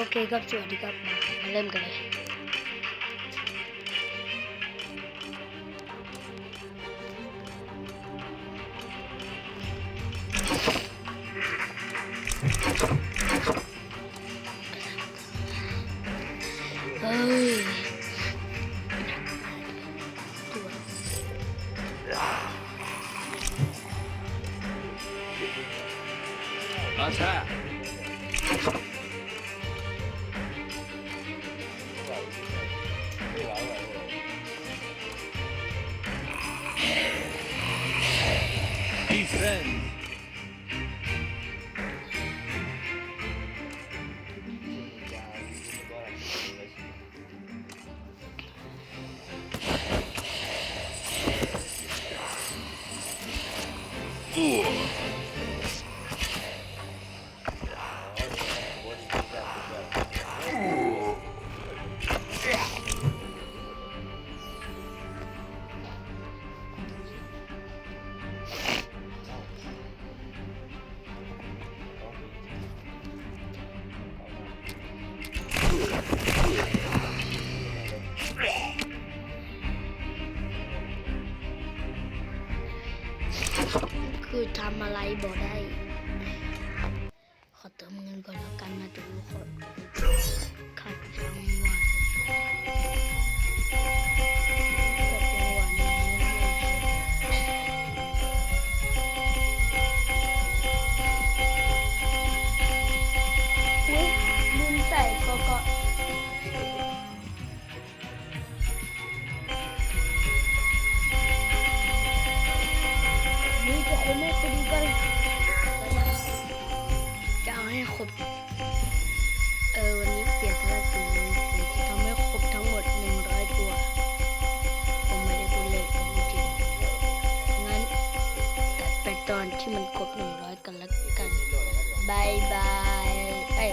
โอเคครับ สวัสดีครับ มามาเริ่มกันเลยเฮ้ยตัว Attack! Defend! คืำอะไรบ่ได้ ครบ เออวันนี้เปลี่ยนภารกิจเลยผมจะทำให้ครบทั้งหมด 100 ตัว ผมไม่ได้พูดเล่นผมจริงงั้นตัดไปตอนที่มันครบ 100 กันแล้วกันบายบาย เอ้ย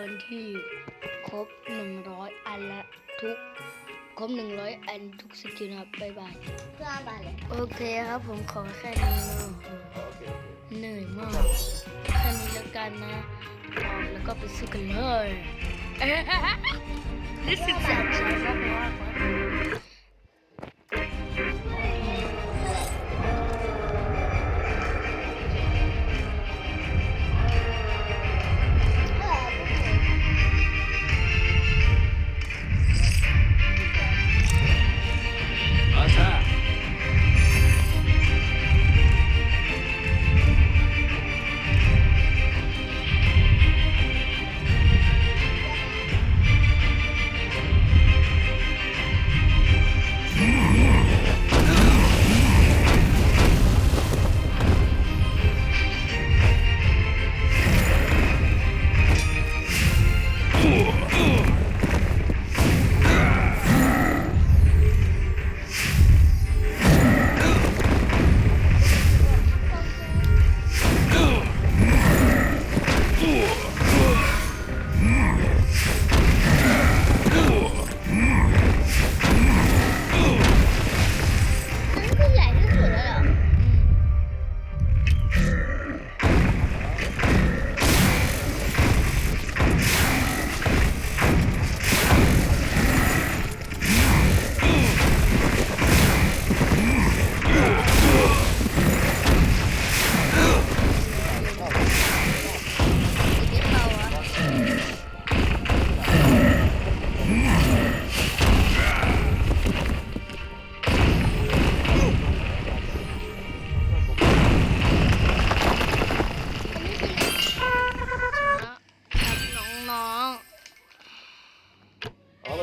ตัดไปตอนที่ครบ100อันละทุกครบ100อันทุกสกิลนะครับบ๊ายบายเพื่อนบ้านเลยโอเคครับผมขอแค่นี้เนาะ Oke, oke. เหนื่อยมากแค่นี้แล้วกันนะออกแล้วก็ไปสู้กันเลยรู้สึกสะใจมากมาก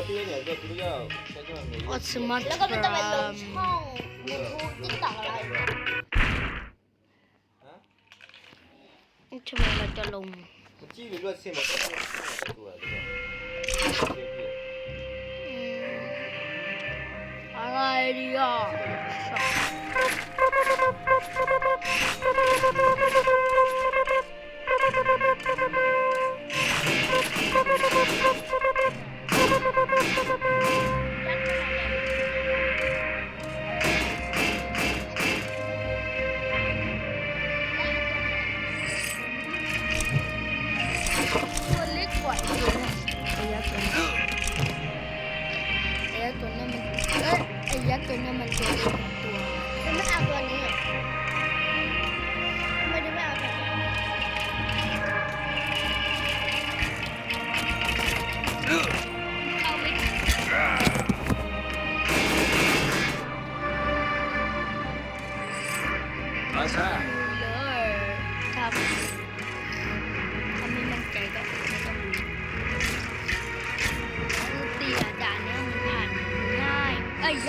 รู้จักใช่ไหมออสมาร์ทแล้วก็มันจะไปลงช่องยูทูบติ๊กต็อกอะไรฮะทำไมเราจะลง มันจี้ไปด้วยเสียมันก็ต้องตัวหรือเปล่าอืมอะไรดีอะ ตัวเล็กกว่าอีกนะไอ้ยักษ์ตัวนี้ไอ้ยักษ์ตัวนั้นมันเอ้ยไอ้ยักษ์ตัวนั้นมันตัวเล็กกว่าตัวคุณไม่เอาตัวนี้ทำไม่ได้ไม่เอาตัวนี้เ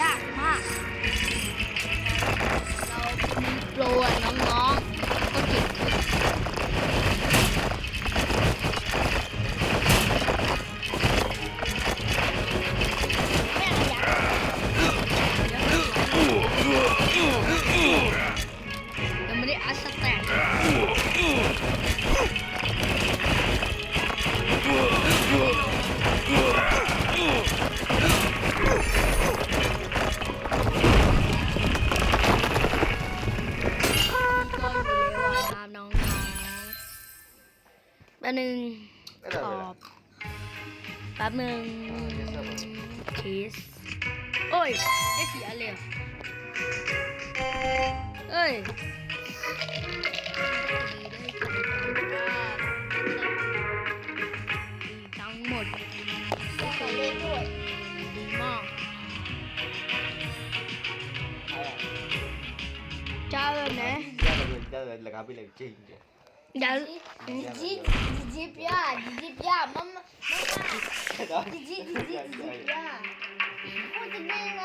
ยากมาก เราเป็นโปรน้องๆก็เก่งขึ้นไม่เอายังไม่ได้อัดสแตทก็ แป๊บนึงคิสโอ้ยได้เสียเลยเหรอเอ้ยทั้งหมดตัวเขาเล็กด้วยดีมากเจ้านะได้เลยได้เลยราคาไปเลยจริงจ้ะเดี๋ยวดิจิดิจิปยาดิจิปยามัมมัมดิจิดิจิดิจิปยาพูดจะได้ไ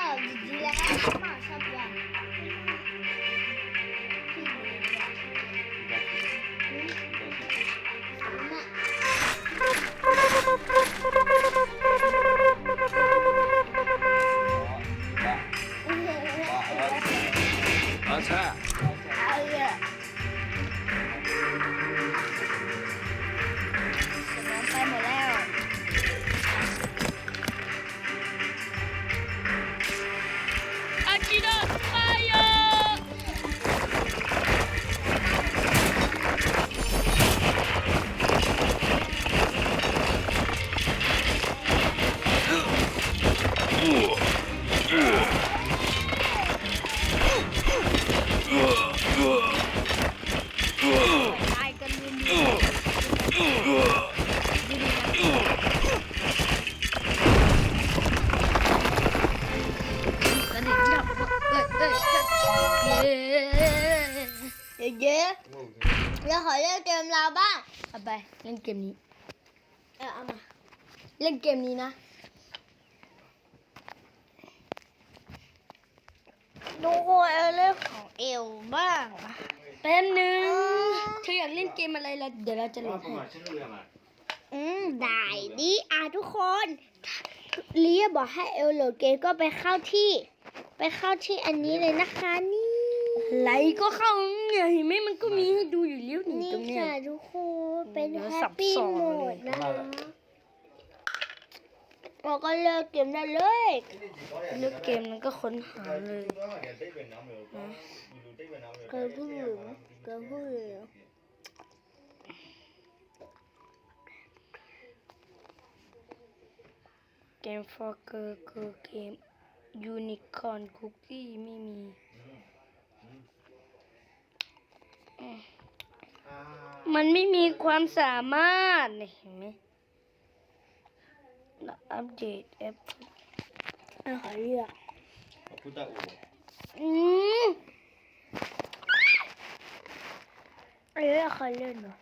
ง เย้เย้ๆแล้วขอเล่นเกมเราบ้างเอาไปเล่นเกมนี้ เออเอามา เล่นเกมนี้นะ ดูคนเอาเรื่องของเอวบ้างแป๊บนึงเธออยากเล่นเกมอะไรล่ะเดี๋ยวเราจะโหลดให้ฉันเรือมาอืมได้ดีอะทุกคนเลียบอกให้เอลโหลดเกมก็ไปเข้าที่ ไปเข้าที่อันนี้เลยนะคะนี่ ไหลก็เข้าเนี่ยเห็นไหมมันก็มีให้ดูอยู่เลี้ยวหนีนี่ตรงเนี้ย ค่ะทุกคนเป็นเดี๋ยวแฮสัปบปี้สอนโหมเลดยนะคะเราก็เลิกเกมได้เลยเลือกเกมมันก็ค้นหาเลย เกิดผู้หญิงเกิดผู้หญิงเกมฟอร์เกอร์คือเกมยูนิคอร์นคุกกี้ไม่มี มันไม่มีความสามารถเนี่ยเห็นไหมแล้วอัปเดตแอปอะขอเลือกพุทธอู่อืมเอ้ยขอเล่นเหรอ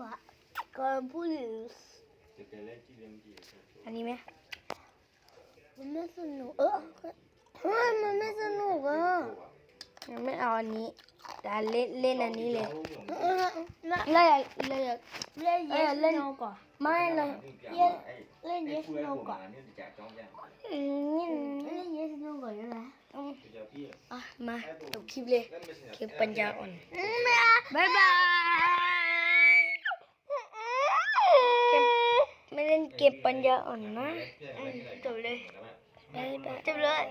ว่าเกิดผู้หญิงจะเป็นเล่นที่เล่นที่อันนี้ไหมมันไม่สนุกเออเฮ้ยมันไม่สนุกอะยังไม่เอาอันนี้ แต่เล่นเล่นอันนี้เลยเออแล้วเล่นเล่นเล่นเยเอ้ยสเล่นโนก่อนไม่เลยเล่นเยสโนก่อนนี่จะจ้องยังอืมเล่นเยสโนก่อนได้ไหมจะพี่อะมาจบคลิปเลยคลิปปัญญาอ่อนไม่เอาบ๊ายบายเกมไม่เล่นเกมปัญญาอ่อนนะจบเลยบ๊ายบายจบเลย